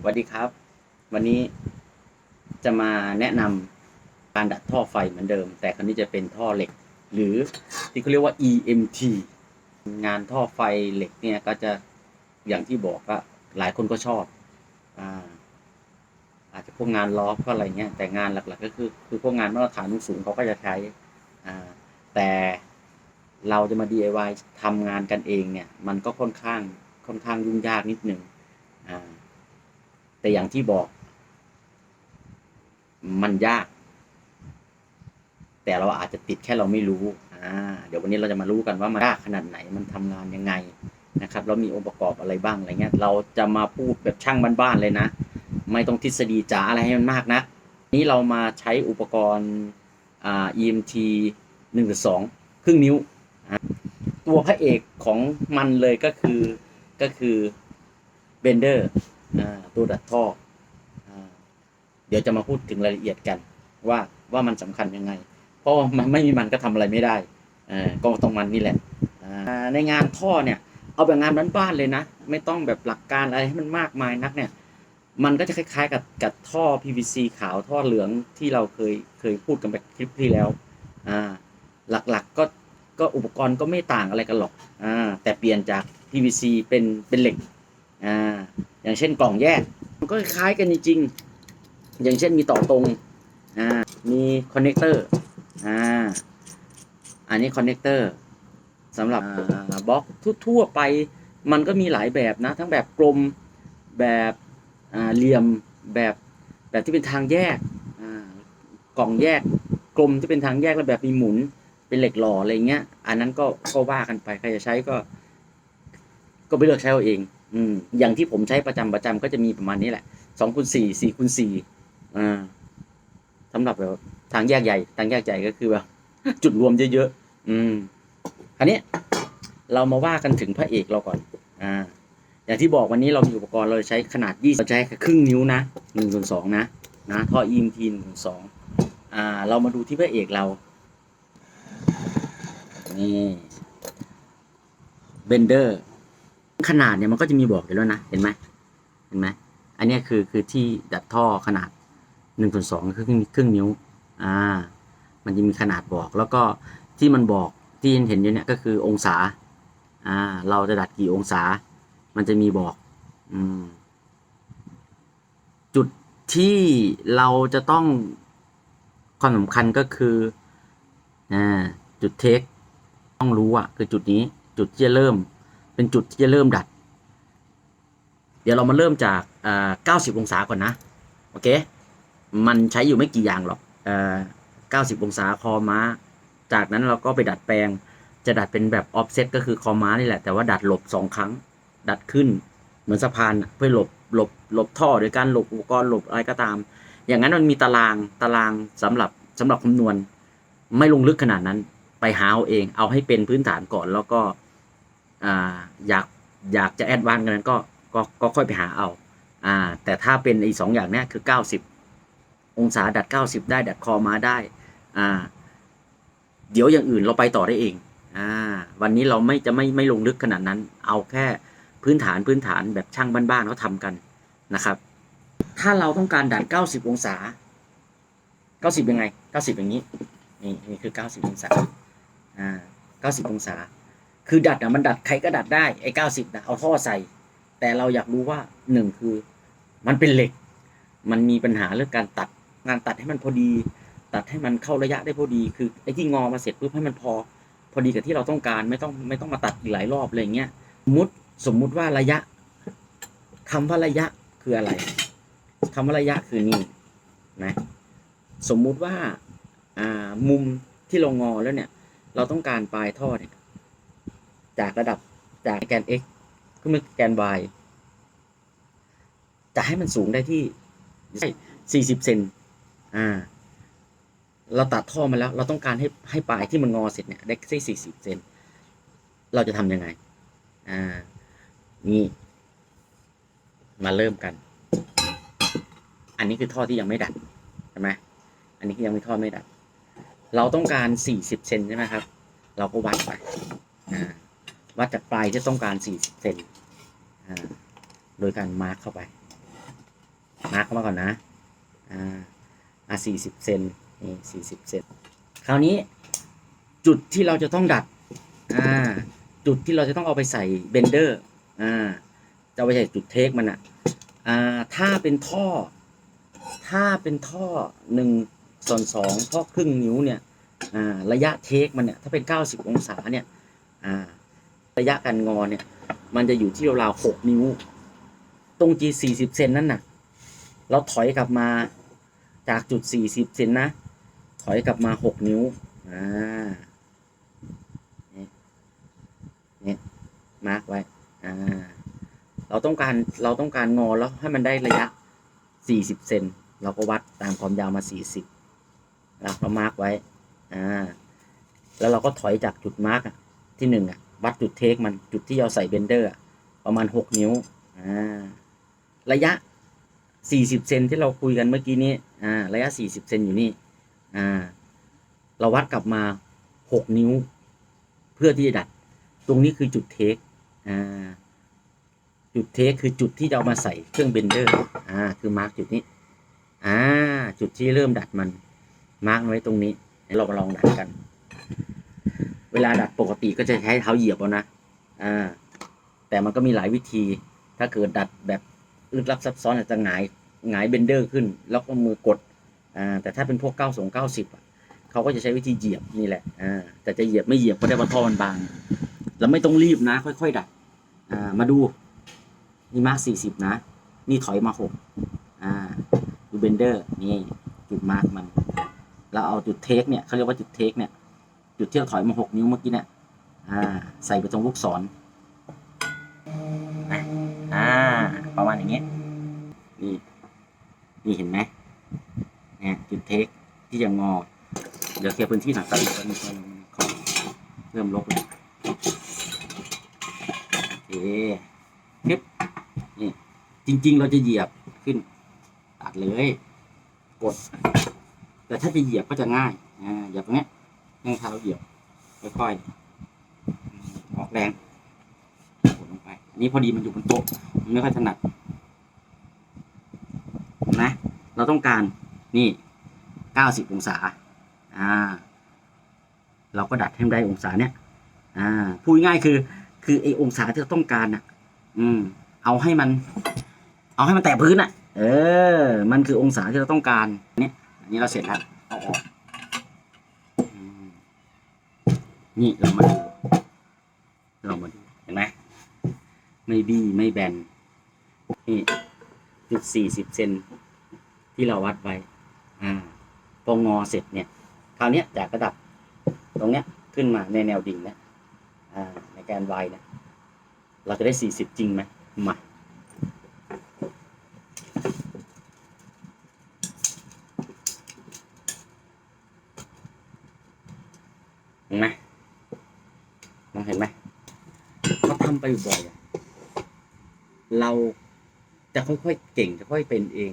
สวัสดีครับ วันนี้จะมาแนะนำการดัดท่อไฟเหมือนเดิม แต่คราวนี้จะเป็นท่อเหล็ก หรือที่เขาเรียกว่า EMT งานท่อไฟเหล็กเนี่ยก็จะอย่างที่บอกว่าหลายคนก็ชอบอ่าอาจจะพวกงานล้อก็อะไรเงี้ยแต่งานหลักๆ ก็คือคือพวกงานมาตรฐานสูงเขาก็จะใช้อ่าแต่เราจะมา DIY ทำงานกันเองเนี่ย มันก็ค่อนข้างค่อนข้างยุ่งยากนิดนึงอ่า แต่อย่างที่บอก มันยาก แต่เราอาจจะติดแค่เราไม่รู้อ่าเดี๋ยววันนี้เราจะมารู้กันว่ามันยากขนาดไหนมันทำงานยังไงนะครับแล้วมีองค์ประกอบอะไรบ้างอะไรเงี้ย เราจะมาพูดแบบช่างบ้านๆเลยนะ ไม่ต้องทฤษฎีจ๋าอะไรให้มันมากนะนี้เรามาใช้อุปกรณ์อ่า EMT หนึ่งสองครึ่งนิ้ว ตัวพระเอกของมันเลยก็คือก็คือเบนเดอร์ ตัวดัดท่อเดี๋ยวจะมาพูดถึงรายละเอียดกัน ว่าว่ามันสำคัญยังไง เพราะมันไม่มีมันก็ทำอะไรไม่ได้ก็ต้องมันนี่แหละในงานท่อเนี่ย เอาแบบงานบ้านๆเลยนะ ไม่ต้องแบบหลักการอะไรให้มันมากมายนักเนี่ย มันก็จะคล้ายๆ กับกับท่อ PVC ขาวท่อเหลืองที่เราเคยเคยพูดกันไปคลิปที่แล้วหลักๆก็ก็อุปกรณ์ก็ไม่ต่างอะไรกันหรอกอแต่เปลี่ยนจาก PVC เป็นเป็นเหล็ก อ่าอย่างเช่นกล่องแยกมันก็คล้ายกันจริงๆอย่างเช่นมีต่อตรงอ่ามีคอนเนคเตอร์อ่าอันนี้คอนเนคเตอร์สำหรับบล็อกทั่วๆไปมันก็มีหลายแบบนะ ทั้งแบบกลมแบบเหลี่ยมแบบแบบที่เป็นทางแยกกล่องแยกกลมที่เป็นทางแยกแล้วแบบมีหมุนเป็นเหล็กหล่ออะไรเงี้ย อันนั้นก็ก็ว่ากันไปใครจะใช้ก็ ก็ไปเลือกใช้เอาเอง อืมอย่างที่ผมใช้ประจำประจำก็จะมีประมาณนี้แหละสองคูณสี่สี่คูณสี่อ่าสำหรับแบบทางแยกใหญ่ ทางแยกใหญ่ก็คือแบบจุดรวมเยอะๆอืมคราวนี้เรามาว่ากันถึงพระเอกเราก่อน อ่า อย่างที่บอกวันนี้เรามีอุปกรณ์เราใช้ขนาดยี่เราใช้แค่ครึ่งนิ้วนะหนึ่งส่วนสองนะนะท่อ EMT หนึ่งส่วนสองอ่า เรามาดูที่พระเอกเรานี่เบนเดอร์ ขนาดเนี่ยมันก็จะมีบอกอยู่แล้วนะ เห็นไหมเห็นไหมอันนี้คือคือที่ดัดท่อขนาดหนึ่งส่วนสองคือครึ่งครึ่งนิ้วอ่ามันจะมีขนาดบอกแล้วก็ที่มันบอกที่เห็นอยู่เนี่ยก็คือองศาอ่าเราจะดัดกี่องศา มันจะมีบอกอืมจุดที่เราจะต้องความสำคัญก็คืออ่าจุดเทคต้องรู้อะคือจุดนี้จุดที่จะเริ่ม เป็นจุดที่จะเริ่มดัด เดี๋ยวเรามาเริ่มจากอ่า90องศาก่อนนะ โอเค มันใช้อยู่ไม่กี่อย่างหรอกอ่า90องศาคอม้า จากนั้นเราก็ไปดัดแปลง จะดัดเป็นแบบออฟเซตก็คือคอม้านี่แหละ แต่ว่าดัดหลบสองครั้ง ดัดขึ้น เหมือนสะพานอะเพื่อหลบหลบหลบท่อโดยการหลบอุปกรณ์หลบอะไรก็ตาม อย่างนั้นมันมีตารางตารางสำหรับสำหรับคำนวณ ไม่ลงลึกขนาดนั้น ไปหาเอาเอง เอาให้เป็นพื้นฐานก่อนแล้วก็ อ่าอยากอยากจะแอดวานกันนั้นก็ก็ก็ค่อยไปหาเอาอ่าแต่ถ้าเป็นอ้สองอย่างเนี้ยคือเก้าสิบองศาดัดเก้าสิบได้ดัดคอมาได้อ่าเดี๋ยวอย่างอื่นเราไปต่อได้เองอ่าวันนี้เราไม่จะไม่ไม่ลงลึกขนาดนั้น เอาแค่พื้นฐานพื้นฐานแบบช่างบ้านๆเขาทำกันนะครับ ถ้าเราต้องการดัดเก้าสิบองศาเก้าสิบยังไงเก้าสิบอย่างนี้ นี่นี่คือเก้าสิบองศาอ่าเก้าสิบองศา คือดัดอะมันดัดใครก็ดัดได้ไอ้เก้าสิบนะเอาท่อใส่ แต่เราอยากรู้ว่าหนึ่งคือ มันเป็นเหล็ก มันมีปัญหาเรื่องการตัดงานตัดให้มันพอดี ตัดให้มันเข้าระยะได้พอดีคือไอ้ที่งอมาเสร็จปุ๊บให้มันพอ พอดีกับที่เราต้องการไม่ต้องไม่ต้องมาตัดอีกหลายรอบอะไรอย่างเงี้ยสมมติสมมุติว่าระยะคำว่าระยะคืออะไรคำว่าระยะคือนี่นะสมมุติว่า อ่ามุมที่เรางอแล้วเนี่ย เราต้องการปลายท่อเนี่ย จากระดับจากแกน x ขึ้นมาแกน y จะให้มันสูงได้ที่ 40 เซนอ่า เราตัดท่อมาแล้ว เราต้องการให้ให้ปลายที่มันงอเสร็จเนี่ย ได้ได้40 เซน เราจะทำยังไง อ่า นี่ มาเริ่มกัน อันนี้คือท่อที่ยังไม่ดัด ใช่ไหม อันนี้ยังไม่ท่อไม่ดัด เราต้องการ 40 เซนใช่ไหมครับ เราก็วัดไป อ่า วัดจากปลายที่ต้องการ40เซนโดยการมาร์กเข้าไป มาร์กเข้ามาก่อนนะ อ่าอะสี่สิบเซนนี่สี่สิบเซนคราวนี้จุดที่เราจะต้องดัด อ่า จุดที่เราจะต้องเอาไปใส่เบนเดอร์ อ่า จะเอาไปใส่จุดเทคมันอะอ่า ถ้าเป็นท่อ ถ้าเป็นท่อหนึ่งส่วนสองท่อครึ่งนิ้วเนี่ย อ่า ระยะเทคมันเนี่ย ถ้าเป็นเก้าสิบองศาเนี่ย อ่า ระยะการงอเนี่ย มันจะอยู่ที่ราวๆหกนิ้ว ตรง G สี่สิบเซนนั่นน่ะ เราถอยกลับมาจากจุดสี่สิบเซนนะ ถอยกลับมาหกนิ้ว อ่านี่นี่มาร์กไว้ อ่า เราต้องการ เราต้องการงอแล้วให้มันได้ระยะสี่สิบเซน เราก็วัดตามความยาวมาสี่สิบแล้วเรามาร์กไว้ อ่า แล้วเราก็ถอยจากจุดมาร์กที่หนึ่งอะ วัดจุดเทคมันจุดที่เราใส่เบนเดอร์ประมาณหกนิ้วระยะสี่สิบเซนที่เราคุยกันเมื่อกี้นี้ระยะสี่สิบเซนอยู่นี่เราวัดกลับมาหกนิ้ว เพื่อที่จะดัด ตรงนี้คือจุดเทคจุดเทคคือจุดที่จะเอามาใส่เครื่องเบนเดอร์อคือมาร์กจุดนี้จุดที่เริ่มดัดมันมาร์กไว้ตรงนี้เดี๋ยวเรามาลองดัดกัน ลาดัดปกติก็จะใช้เท้าเหยียบเอานะ อ่า แต่มันก็มีหลายวิธี ถ้าเกิดดัดแบบลึกลับซับซ้อนอาจจะหงายหงายเบนเดอร์ขึ้น แล้วก็มือกด อ่า แต่ถ้าเป็นพวกเก้าสงเก้าสิบอะเขาก็จะใช้วิธีเหยียบนี่แหละ อ่า แต่จะเหยียบไม่เหยียบก็ได้เพราะท่อมันบาง แล้วไม่ต้องรีบนะ ค่อยๆดัด อ่า มาดู นี่มาร์กสี่สิบนะ นี่ถอยมาหกอ่า ดูเบนเดอร์ นี่ จุดมาร์กมัน เราเอาจุดเทคเนี่ยเขาเรียกว่าจุดเทคเนี่ย จุดเที่เราถอยมาหกนิ้วเมื่อกี้เนี่ยอ่า ใส่ไปตรงลูกศรนะอ่า ประมาณอย่างเงี้ยนี่นี่เห็นไหมเนี่ยจุดเทคที่จะงอ เดี๋ยวเคลียร์พื้นที่หน่อยครับขอเริ่มลบเลยโอเคคลิปนี่จริง ๆ เราจะเหยียบขึ้น ตัดเลย กด แต่ถ้าจะเหยียบก็จะง่ายอ่าเหยียบตรงเนี้ย นั่งเท้าเหยียบค่อยๆออกแรงกดลงไปอันนี้พอดีมันอยู่บนโต๊ะมันไม่ค่อยถนัดนไหมเราต้องการนี่เก้าสิบองศา อ่า เราก็ดัดให้ได้องศาเนี้ยอ่าพูดง่ายคือ คือไอองศาที่เราต้องการน่ะ อืม เอาให้มัน เอาให้มันแตะพื้นอะ เออ มันคือองศาที่เราต้องการ เนี่ยอันนี้เราเสร็จแล้วเอาออกอืม นี่เรามาดูเรามาดูเห็นไหมไม่บี้ไม่แบนนี่จุดสี่สิบเซนที่เราวัดไว้อ่าพองอเสร็จเนี่ยคราวนี้จากระดับตรงเนี้ยขึ้นมาในแนวดิ่งเนี่ยอ่าในแกน y เนี่ยเราจะได้สี่สิบจริงไหมมาเห็นไหม เห็นไหมเขาทำไปบ่อยเราจะค่อยๆเก่งจะค่อยเป็นเอง